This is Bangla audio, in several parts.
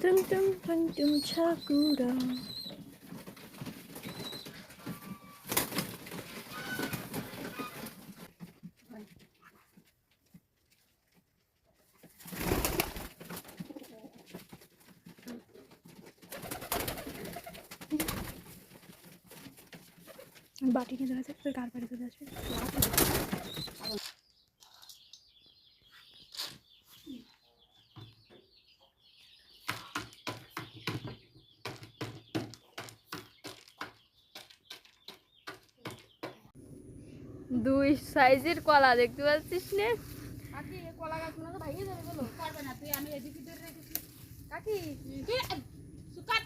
뚱뚱 한뚱 차구라. বাটি নিয়ে দেখা যাচ্ছে কার বাড়ি চলে আসবে দুই সাইজের কলা দেখতে পাচ্ছিস নে? কলা গাছগুলো তো ভাঙিয়ে যাবে বলো পারবে না। তুই আমি এদিকে ধরে রেখেছি কাকি কি সুকাট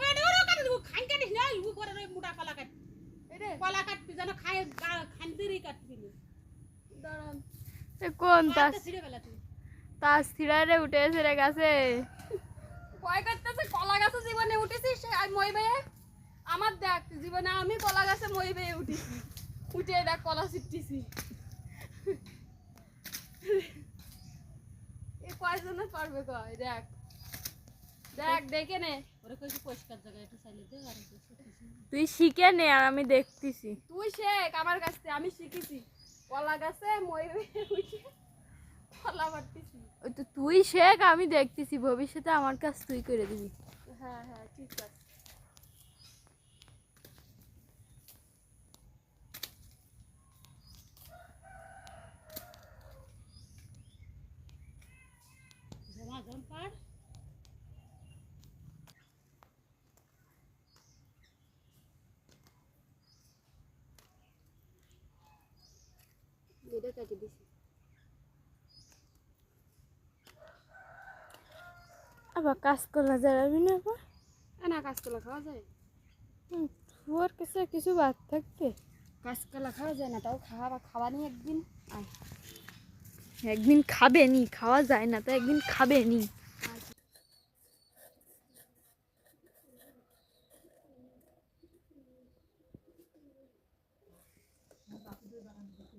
এ ডোরো কাটি দেবো খাই কাটিস না ইউ করে রে মোটা কলা কাট কলা কাটবি যেন খাই খান্দিরই কাটবি কোন তাস? তাস থিরারে উঠে এসে রে গেছে। ভয় করতেছে কলা গাছে জীবনে উঠেছিস? আর মই বেয়ে? আমার দেখ জীবনে আমি কলা গাছে মই বেয়ে উঠেছি। উঠে দেখ কলা ছিটতেছি। এ কয়জনে পারবে কয়? দেখ। দেখ দেখে। নে। ওরে কইছি পরিষ্কার জায়গা একটু চাইলে দে আর তুই শিখে নে আর আমি দেখতেছি। তুই শেখ আমার কাছ থেকে আমি শিখেছি। কলা গাছে মই উঠে কলা পারতেছি ওই তো তুই শেখ আমি দেখতেছি। ভবিষ্যতে আমার কাছ তুই করে দিবি। হ্যাঁ হ্যাঁ ঠিক আছে। জমা জম পাড় এটা কেটে দিছি। আবার কাঁচকলা করা না আবার? না কাঁচকলা খাওয়া যায়। তোর কাছে কিছু বাদ থাকবে। কাঁচকলা খাওয়া যায় না তাও খাওয়া খাওয়া নেই একদিন একদিন খাবে নি খাওয়া যায় না তো একদিন খাবে নি।